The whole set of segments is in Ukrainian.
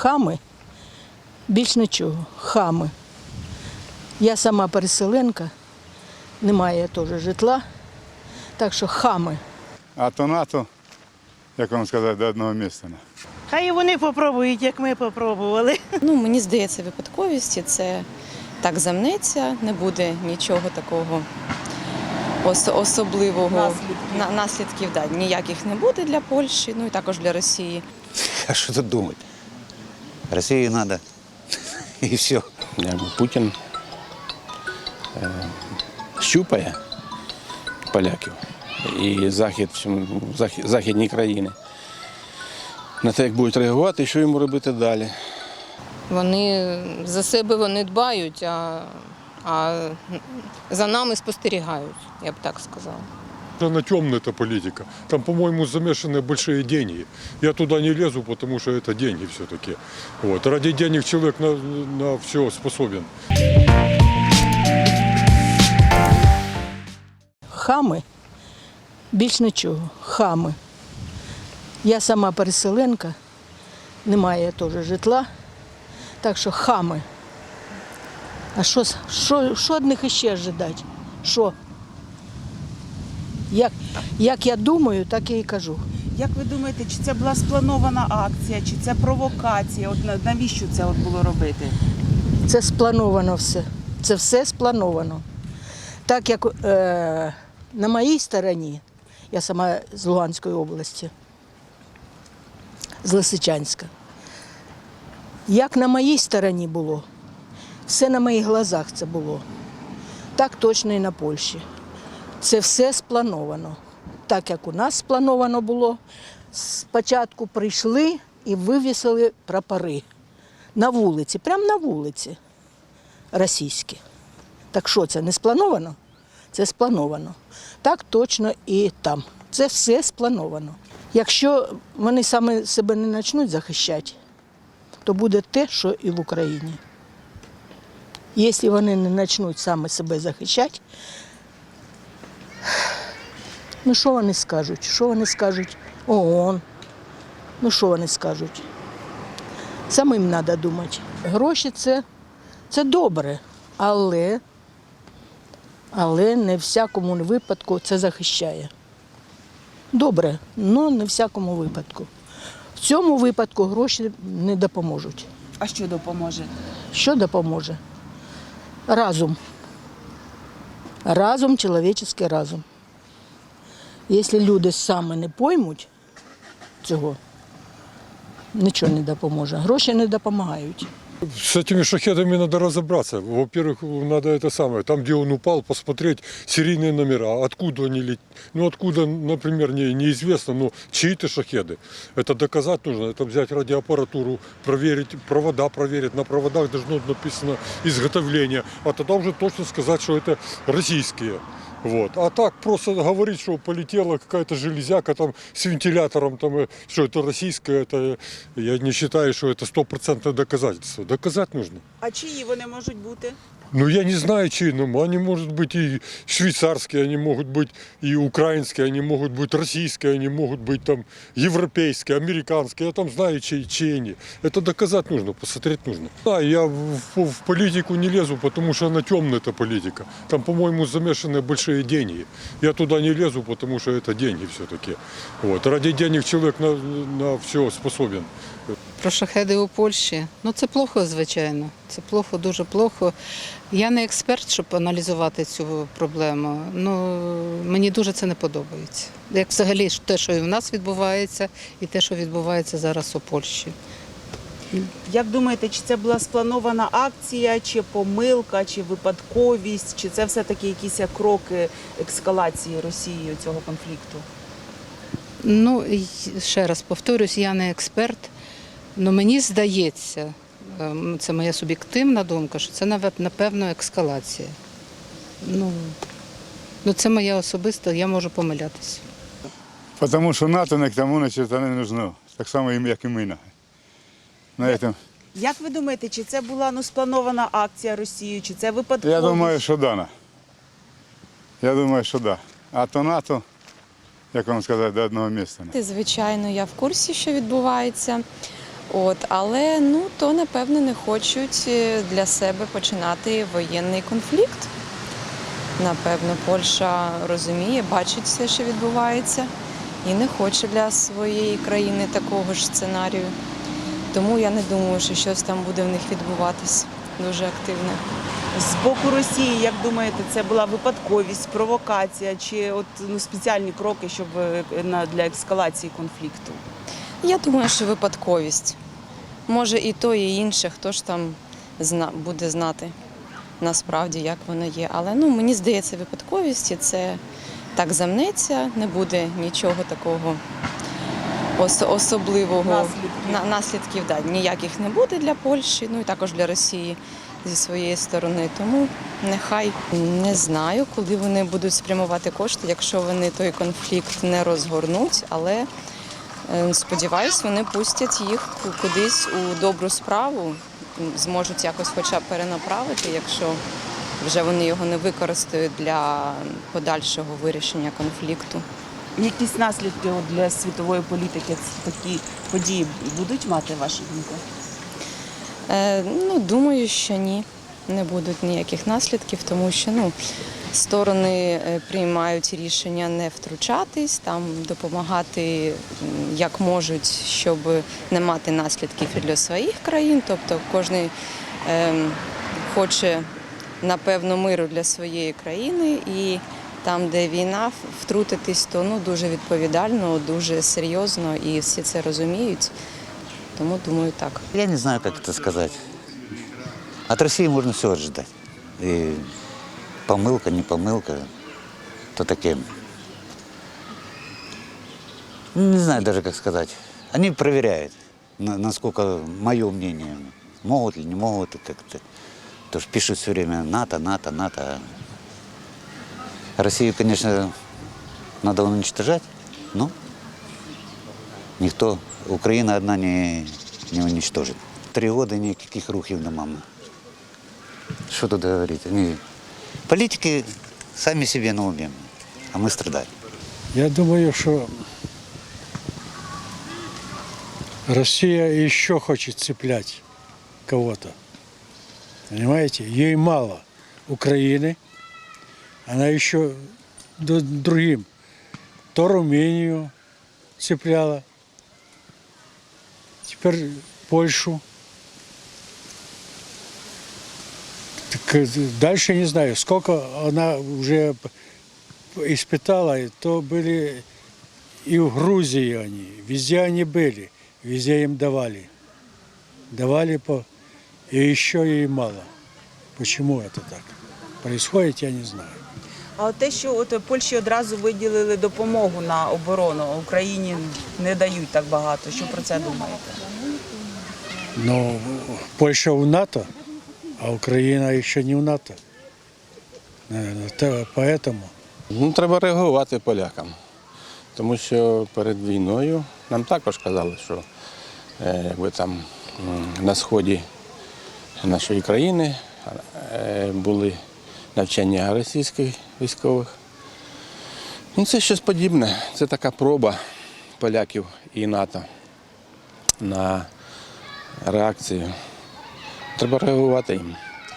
хами, більш нічого, хами. Я сама переселенка, немає теж житла, так що хами. А то НАТО, як вам сказати, до одного місця. Хай і вони попробують, як ми попробували. Ну, мені здається, випадковісті це так замнеться, не буде нічого такого ос- особливого. Наслідків. На- наслідків да, ніяких не буде для Польщі, ну і також для Росії. А что тут думать? России надо. И все. Якби Путін е, щупає поляків і захід, захід, західні країни. На те, як будуть реагувати і що йому робити далі. Вони за себе вони дбають, а, а за нами спостерігають, я б так сказала Она темная эта политика. Там, по-моему, замешаны большие деньги. Я туда не лезу, потому что это деньги все-таки. Вот. Ради денег человек на, на все способен. Хами, більш нічого, хами. Я сама переселенка, немає теж житла, так що хами. А що, з- що, що від них іще ожидати? Що? Як, як я думаю, так я і кажу. Як ви думаєте, чи це була спланована акція, чи це провокація? От навіщо це от було робити? Це сплановано все. Це все сплановано. Так як е, на моїй стороні, я сама з Луганської області, з Лисичанська. Як на моїй стороні було, все на моїх глазах це було. Так точно і на Польщі. Це все сплановано. Так як у нас сплановано було, спочатку прийшли і вивісили прапори на вулиці, прямо на вулиці російські. Так що це не сплановано? Це сплановано. Так точно і там. Це все сплановано. Якщо вони саме себе не почнуть захищати, то буде те, що і в Україні. Якщо вони не почнуть саме себе захищати, ну що вони скажуть? Що вони скажуть? ООН. Ну що вони скажуть? Самим треба думати. Гроші це, це добре, але, але не в всякому випадку це захищає. Добре, але не в всякому випадку. В цьому випадку гроші не допоможуть. А що допоможе? Що допоможе? Разум. Разум, чоловічий разум. Якщо люди саме не поймуть цього, нічого не допоможе. Гроші не допомагають. С этими шахедами надо разобраться. Во-первых, надо это самое, там, где он упал, посмотреть серийные номера, откуда они летят. Ну, откуда, например, не, неизвестно, но чьи-то шахеды. Это доказать нужно, это взять радиоаппаратуру, проверить, провода проверить. На проводах должно быть написано изготовление, а тогда уже точно сказать, что это российские. Вот. А так просто говорить, что полетела какая-то железяка там с вентилятором, там, э, что это российское, это я не считаю, что это стопроцентное доказательство. Доказать нужно. А чиї вони можуть бути? Ну, я не знаю, чьи, но они могут быть и швейцарские, они могут быть и украинские, они могут быть российские, они могут быть там европейские, американские. Я там знаю, чьи, чьи они. Это доказать нужно, посмотреть нужно. Да, я в, в- в политику не лезу, потому что она темная, эта политика. Там, по-моему, замешаны большие деньги. Я туда не лезу, потому что это деньги все-таки. Вот. Ради денег человек на, на все способен. Про шахеди у Польщі. Ну це плохо, звичайно. Це плохо, дуже плохо. Я не експерт, щоб аналізувати цю проблему. Ну мені дуже це не подобається. Як взагалі те, що і в нас відбувається, і те, що відбувається зараз у Польщі. Як думаєте, чи це була спланована акція, чи помилка, чи випадковість, чи це все-таки якісь кроки ескалації Росії цього конфлікту? Ну ще раз повторюсь, я не експерт, але мені здається, ем, це моя суб'єктивна думка, що це напевно ескалація. Ну, ну це моя особиста, я можу помилятися. Тому що НАТО не к тому не нужно. Так само, як і ми. на- этом. Як ви думаєте, чи це була ну, спланована акція Росією, чи це випадковість? Я думаю, що да. Я думаю, що да. А то НАТО, як вам сказати, до одного місця. Звичайно, я в курсі, що відбувається. От, але ну то напевно не хочуть е, для себе починати воєнний конфлікт. Напевно, Польща розуміє, бачить все, що відбувається, і не хоче для своєї країни такого ж сценарію. Тому я не думаю, що щось там буде в них відбуватись дуже активне. З боку Росії, як думаєте, це була випадковість, провокація чи от ну спеціальні кроки, щоб е, на для ескалації конфлікту? Я думаю, що випадковість. Може і то, і інше, хто ж там зна, буде знати насправді, як воно є. Але ну, мені здається, випадковість і це так замнеться, не буде нічого такого ос- особливого. Наслідків. На, наслідків да, ніяких не буде для Польщі, ну і також для Росії зі своєї сторони. Тому нехай не знаю, коли вони будуть спрямувати кошти, якщо вони той конфлікт не розгорнуть, але Сподіваюсь, вони пустять їх кудись у добру справу, зможуть якось хоча б перенаправити, якщо вже вони його не використають для подальшого вирішення конфлікту. Якісь наслідки для світової політики такі події будуть мати ваша думка? Е, ну, думаю, що ні, не будуть ніяких наслідків, тому що ну, сторони е, приймають рішення не втручатись, там допомагати як можуть, щоб не мати наслідків для своїх країн. Тобто кожен ем, хоче напевно миру для своєї країни і. Там, де війна, втрутитись, то ну дуже відповідально, дуже серйозно, і всі це розуміють. Тому думаю, так. Я не знаю, как это сказать. От России можно все ожидать. И помылка, не помылка, то такие. Не знаю даже, как сказать. Они проверяют, насколько мое мнение, могут ли, не могут как-то. Потому что пишут все время НАТО, НАТО, НАТО. Россию, конечно, надо уничтожать, но никто, Украина одна не, не уничтожит. Три года никаких рухів нема. Что тут говорить? Они, политики сами себе на уме, а мы страдаем. Я думаю, что Россия еще хочет цеплять кого-то. Понимаете? Ей мало Украины. Она еще другим. То Румынию цепляла, теперь Польшу. дальше не знаю, сколько она уже п- испытала, и то были и в Грузии они, везде они были, везде им давали. Давали по... И еще ей мало. Почему это так происходит, я не знаю. А от те, що от Польщі одразу виділили допомогу на оборону, а Україні не дають так багато. Що про це думаєте? Но Польша в НАТО, а Украина еще не в НАТО. Поэтому Ну, треба реагувати полякам. Тому що перед війною нам також казали, що е, якби там на сході нашої країни е, були навчання російських військових. Ну, це щось подібне. Це така проба поляків і НАТО на реакцію. Треба реагувати.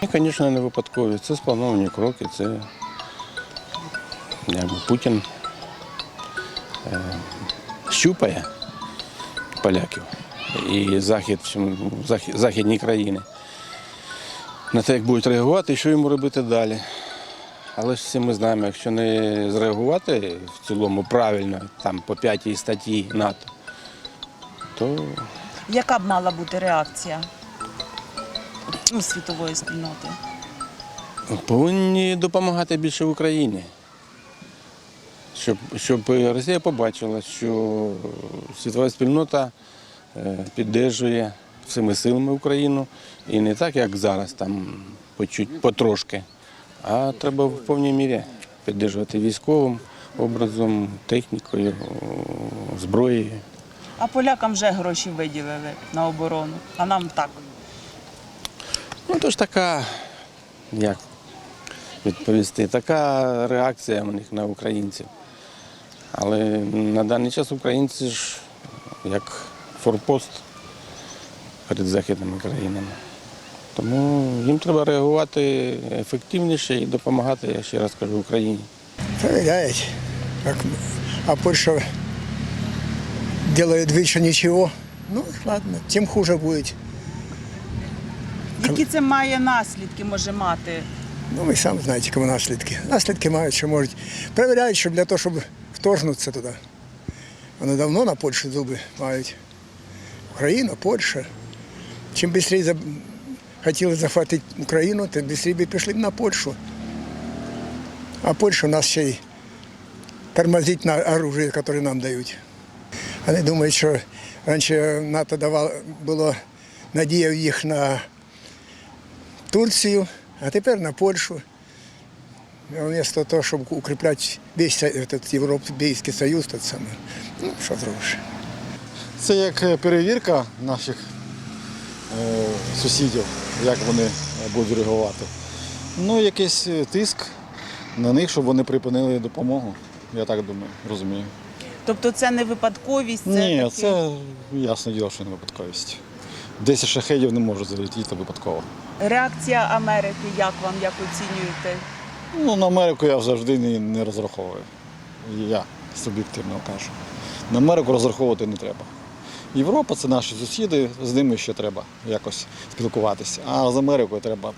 І, звісно, не випадкові. Це сплановані кроки, це якби Путін е, щупає поляків і захід, захід, західні країни на те, як будуть реагувати і що йому робити далі. Але ж всі ми знаємо, якщо не зреагувати в цілому правильно, там по п'ятій статті НАТО, то Яка б мала бути реакція ну, світової спільноти? повинні допомагати більше Україні. Щоб, щоб Росія побачила, що світова спільнота е, підтримує всіми силами Україну. І не так, як зараз, там по чуть, потрошки, а треба в повній мірі підтримувати військовим образом, технікою, зброєю. А полякам вже гроші виділили на оборону, а нам так. Ну, то ж така, як відповісти, така реакція у них на українців. Але на даний час українці ж як форпост перед західними країнами. Тому їм треба реагувати ефективніше і допомагати, я ще раз кажу, Україні. Проверяет. Как, а делает вид, что ничего. Ну, ладно, тем хуже будет. Які це має наслідки може мати? Ну, ви самі знаєте, кому наслідки. Наслідки мають, що можуть. Перевіряють, що для того, щоб вторгнутися туди. Вони давно на Польщу зуби мають. Україна, Польща. Чим швидше хотіли захватити Україну, тим швидше б пішли б на Польщу. А Польща у нас ще й тормозить на оружие, яке нам дають. Вони думають, що раніше НАТО давало, було надіяв їх на Турцію, а тепер на Польщу. Вместо того, щоб укріпляти весь этот Європейський Союз, тот самий. Ну, що зробиш? Це як е, перевірка наших е, сусідів, як вони е, будуть реагувати. Ну, якийсь е, тиск на них, щоб вони припинили допомогу. Я так думаю, розумію. Тобто це не випадковість, це Ні, такий- це ясне діло, що не випадковість. Десять шахедів не може залетіти випадково. Реакція Америки. Як вам як оцінюєте? Ну, на Америку я завжди не, не розраховую. Я суб'єктивно кажу. На Америку розраховувати не треба. Європа це наші сусіди, з ними ще треба якось спілкуватися. А з Америкою треба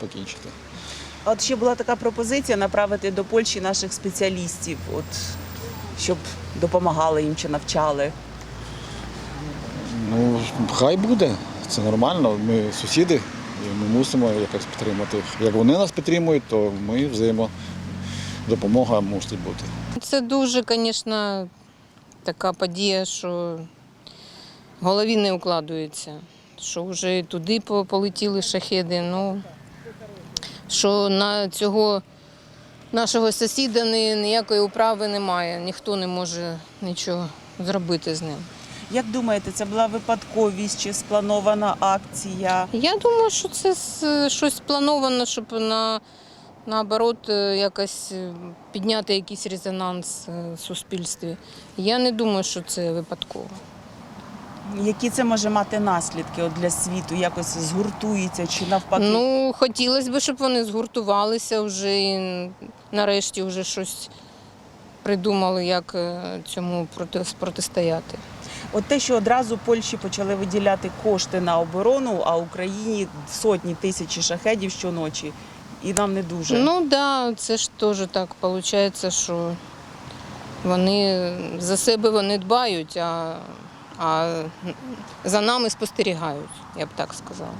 покінчити. От ще була така пропозиція направити до Польщі наших спеціалістів, от щоб допомагали їм чи навчали. Ну, хай буде. Це нормально. Ми сусіди, і ми мусимо якось підтримати. Як вони нас підтримують, то ми взаємодопомога мусить бути. Це дуже, звісно, така подія, що в голові не укладується. Що вже туди полетіли шахеди. Ну, що на цього нашого сусіда ні, ніякої управи немає, ніхто не може нічого зробити з ним. Як думаєте, це була випадковість чи спланована акція? Я думаю, що це щось плановано, щоб на, наоборот е, якось е, підняти якийсь резонанс е, в суспільстві. Я не думаю, що це випадково. Які це може мати наслідки от для світу? Якось згуртується чи навпаки? Ну, хотілося б, щоб вони згуртувалися вже і нарешті вже щось придумали, як цьому проти, протистояти. От те, що одразу Польщі почали виділяти кошти на оборону, а Україні сотні тисячі шахедів щоночі, і нам не дуже. Ну да, це ж теж так виходить, що вони за себе вони дбають, а, а за нами спостерігають, я б так сказала.